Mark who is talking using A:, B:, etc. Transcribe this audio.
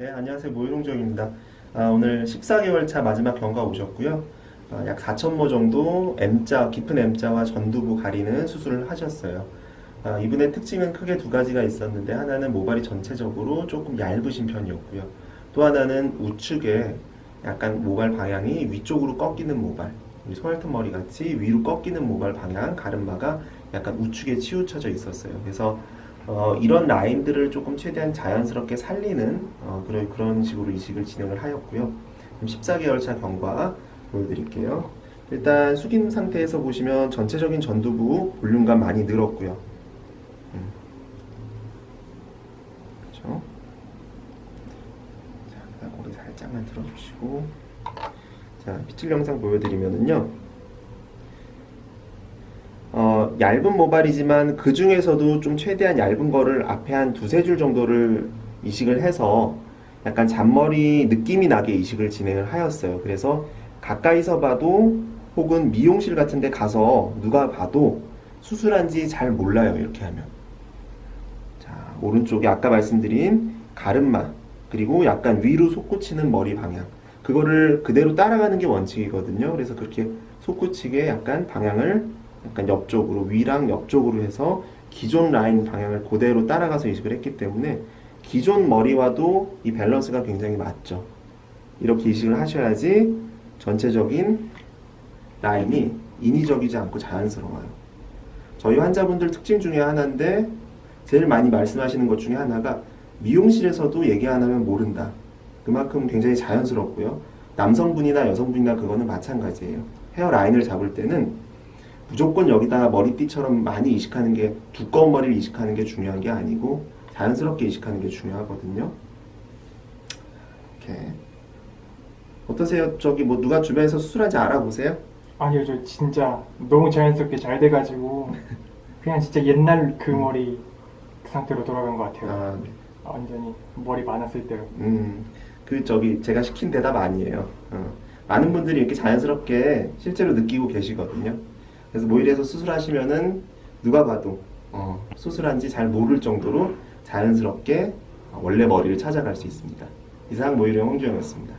A: 네, 안녕하세요. 모유롱정입니다. 아, 오늘 14개월 차 마지막 경과 오셨고요. 아, 약 4,000모 정도 M자, 깊은 M자와 전두부 가리는 수술을 하셨어요. 아, 이분의 특징은 크게 두 가지가 있었는데 하나는 모발이 전체적으로 조금 얇으신 편이었고요. 또 하나는 우측에 약간 모발 방향이 위쪽으로 꺾이는 모발, 우리 소알튼 머리 같이 위로 꺾이는 모발 방향 가르마가 약간 우측에 치우쳐져 있었어요. 그래서 어, 이런 라인들을 조금 최대한 자연스럽게 살리는 어, 그런 그런 식으로 이식을 진행을 하였고요. 14개월 차 경과 보여드릴게요. 일단 숙인 상태에서 보시면 전체적인 전두부 볼륨감 많이 늘었고요. 음. 그렇죠? 자, 고개 살짝만 들어주시고, 자 피칠 영상 보여드리면은요. 어, 얇은 모발이지만 그 중에서도 좀 최대한 얇은 거를 앞에 한 두세 줄 정도를 이식을 해서 약간 잔머리 느낌이 나게 이식을 진행을 하였어요. 그래서 가까이서 봐도 혹은 미용실 같은 데 가서 누가 봐도 수술한지 잘 몰라요. 이렇게 하면. 자, 오른쪽에 아까 말씀드린 가르마 그리고 약간 위로 솟구치는 머리 방향 그거를 그대로 따라가는 게 원칙이거든요. 그래서 그렇게 솟구치게 약간 방향을 약간 옆쪽으로 위랑 옆쪽으로 해서 기존 라인 방향을 그대로 따라가서 이식을 했기 때문에 기존 머리와도 이 밸런스가 굉장히 맞죠. 이렇게 이식을 하셔야지 전체적인 라인이 인위적이지 않고 자연스러워요. 저희 환자분들 특징 중에 하나인데 제일 많이 말씀하시는 것 중에 하나가 미용실에서도 얘기 안 하면 모른다. 그만큼 굉장히 자연스럽고요. 남성분이나 여성분이나 그거는 마찬가지예요. 헤어 라인을 잡을 때는 무조건 여기다 머리띠처럼 많이 이식하는 게 두꺼운 머리를 이식하는 게 중요한 게 아니고 자연스럽게 이식하는 게 중요하거든요. 이렇게 어떠세요? 저기 뭐 누가 주변에서 수술한지 알아보세요?
B: 아니요, 저 진짜 너무 자연스럽게 잘 돼가지고 그냥 진짜 옛날 그 머리 그 상태로 돌아간 것 같아요.
A: 아,
B: 완전히 머리 많았을 때로.
A: 음, 그 저기 제가 시킨 대답 아니에요. 어. 많은 분들이 이렇게 자연스럽게 실제로 느끼고 계시거든요. 그래서 모일에서 수술하시면은 누가 봐도 어, 수술한지 잘 모를 정도로 자연스럽게 원래 머리를 찾아갈 수 있습니다. 이상 모일의 홍주영이었습니다.